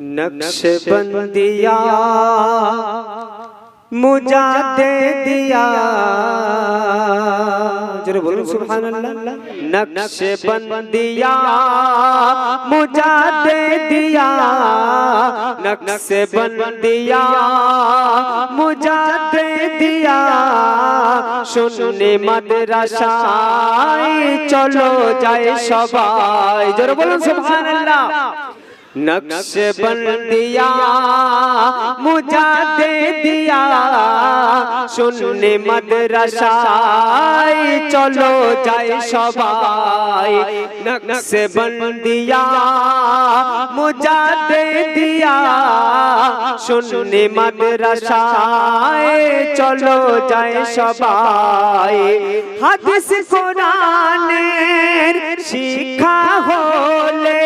नक्शबंदिया मुझा दे दिया। ज़रूर बोलो सुभान अल्लाह नक्शबंदिया मुझा दे दिया। नक्शबंदिया मुझा दे दिया। सुनने मदरसाई, चलो जाए सबाई। ज़रूर बोलो सुभान अल्लाह বলুন সুবহানাল্লাহ নকশে বন্দিয়া মুজা দে দিয়া শুনে মাদ্রাসায় চলো যায় সবাই নকশে বন্দিয়া মুজা দে দিয়া শুনে মাদ্রাসায় চলো যায় সবাই হাদিস কোরআনের শিক্ষা হলে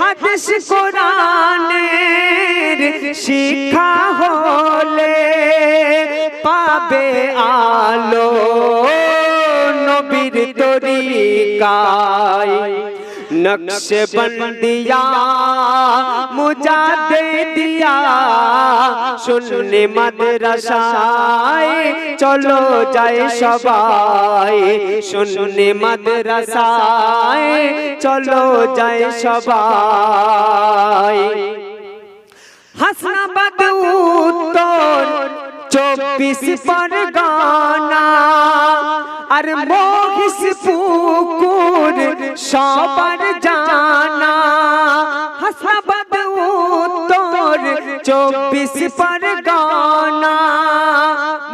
হাদিস কোরআনের শিক্ষা হলে পাবে আলো নবীর তরিকায়। নকশে বন্দিয়া মুজা দে দিয়া শুনলে মাদ্রাসায় চলো যায় সবাই শুনলে মাদ্রাসায় চলো যায় সবাই হাসনাবাদ উত্তর চব্বিশ পরগনা আর মহিষ পুকুর সবার জানা। হাসনাবাদ উত্তর চব্বিশ পরগনা।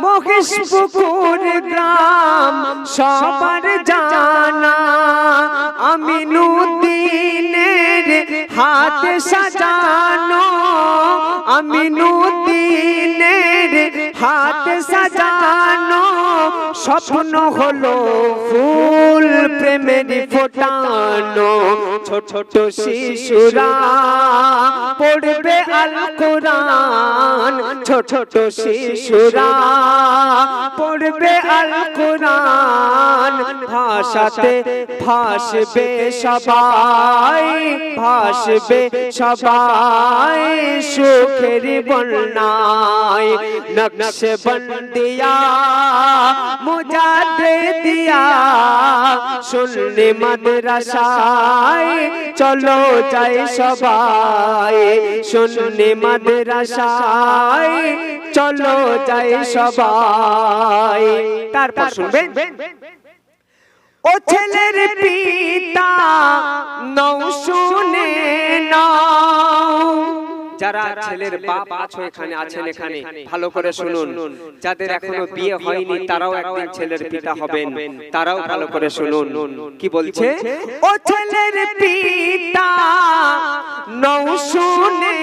মহিষ পুকুর গ্রাম সবার জানা। আমিনুদ্দিনের হাত সাজানো। আমিনুদ্দিনের হাত সাজানো স্বপ্ন হলো ফুল প্রেমের ফোটানো। ছোট ছোট শিশুরা পড়বে আল কোরআন। ছোট ছোট শিশুরা পড়বে আল কোরআন। ভাষাতে ভাসবে সবাই ভাসবে সবাই। সুখের বন্যায় নকশে বন্দিয়া মুজা দে দিয়া শুনলে মাদ্রাসায় চলো যাই সবাই। শুনলে মাদ্রাসায় চলো যাই সবাই। তারপর শুনবেন, ও ছেলের পিতা নৌ যারা ছেলের বাপ আছো এখানে, আছেন এখানে, ভালো করে শুনুন। যাদের এখনও বিয়ে হয়নি, তারাও একদিন ছেলের পিতা হবেন। তারাও ভালো করে শুনুন। কি বলছে? ও ছেলের পিতা শুনে